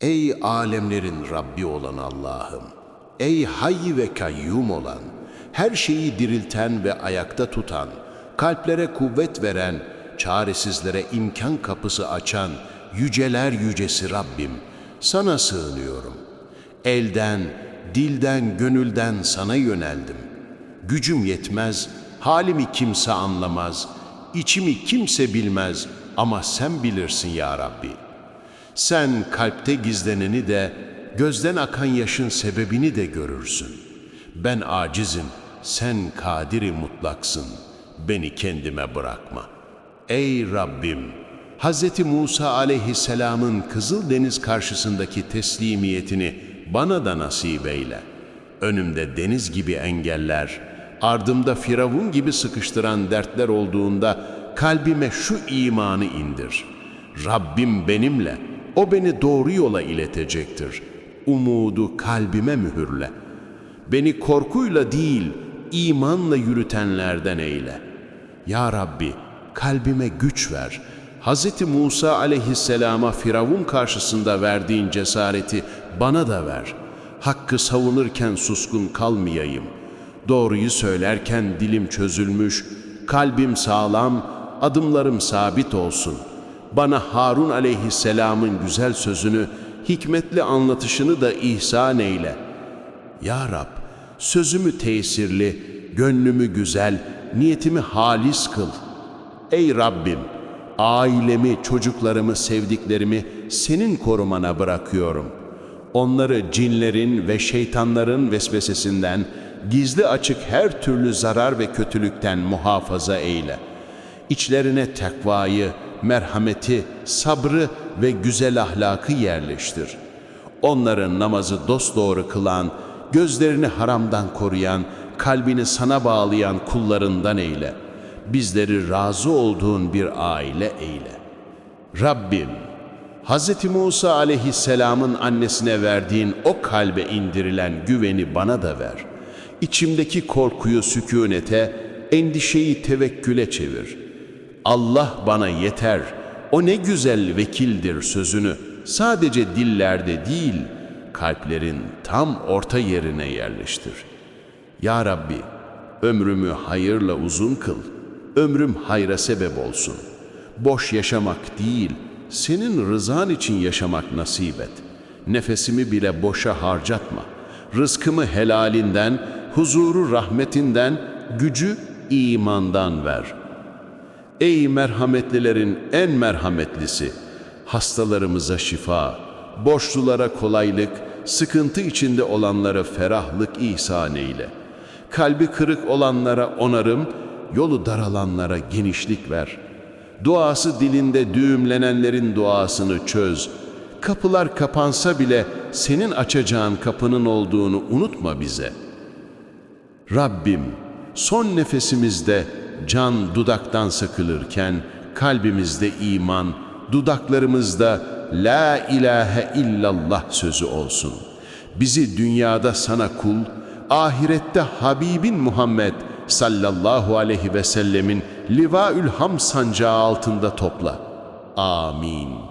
Ey alemlerin Rabbi olan Allah'ım! Ey hayy ve kayyum olan, her şeyi dirilten ve ayakta tutan, kalplere kuvvet veren, çaresizlere imkan kapısı açan, yüceler yücesi Rabbim, sana sığınıyorum. Elden, dilden, gönülden sana yöneldim. Gücüm yetmez, halimi kimse anlamaz, içimi kimse bilmez ama sen bilirsin ya Rabbi. Sen kalpte gizleneni de, gözden akan yaşın sebebini de görürsün. Ben acizim, sen kadiri mutlaksın. Beni kendime bırakma. Ey Rabbim! Hz. Musa aleyhisselamın Kızıldeniz karşısındaki teslimiyetini bana da nasip eyle. Önümde deniz gibi engeller, ardımda firavun gibi sıkıştıran dertler olduğunda kalbime şu imanı indir. Rabbim benimle, o beni doğru yola iletecektir. Umudu kalbime mühürle. Beni korkuyla değil, imanla yürütenlerden eyle. Ya Rabbi, kalbime güç ver. Hz. Musa aleyhisselama Firavun karşısında verdiğin cesareti bana da ver. Hakkı savunurken suskun kalmayayım. Doğruyu söylerken dilim çözülmüş, kalbim sağlam, adımlarım sabit olsun. Bana Harun aleyhisselamın güzel sözünü, hikmetli anlatışını da ihsan eyle. Ya Rab, sözümü tesirli, gönlümü güzel, niyetimi halis kıl. Ey Rabbim, ailemi, çocuklarımı, sevdiklerimi senin korumana bırakıyorum. Onları cinlerin ve şeytanların vesvesesinden, gizli açık her türlü zarar ve kötülükten muhafaza eyle. İçlerine tekvayı, merhameti, sabrı ve güzel ahlakı yerleştir. Onların namazı dosdoğru kılan, gözlerini haramdan koruyan, kalbini sana bağlayan kullarından eyle. Bizleri razı olduğun bir aile eyle. Rabbim, Hz. Musa aleyhisselamın annesine verdiğin o kalbe indirilen güveni bana da ver. İçimdeki korkuyu sükunete, endişeyi tevekküle çevir. Allah bana yeter, o ne güzel vekildir sözünü sadece dillerde değil, kalplerin tam orta yerine yerleştir. Ya Rabbi, ömrümü hayırla uzun kıl, ömrüm hayra sebep olsun. Boş yaşamak değil, senin rızan için yaşamak nasip et. Nefesimi bile boşa harcatma. Rızkımı helalinden, huzuru rahmetinden, gücü imandan ver. Ey merhametlilerin en merhametlisi, hastalarımıza şifa, borçlulara kolaylık, sıkıntı içinde olanlara ferahlık ihsan eyle. Kalbi kırık olanlara onarım, yolu daralanlara genişlik ver. Duası dilinde düğümlenenlerin duasını çöz. Kapılar kapansa bile senin açacağın kapının olduğunu unutma bize. Rabbim, son nefesimizde can dudaktan sıkılırken kalbimizde iman, dudaklarımızda La ilahe illallah sözü olsun. Bizi dünyada sana kul, ahirette Habibin Muhammed sallallahu aleyhi ve sellemin livaül ham sancağı altında topla. Amin.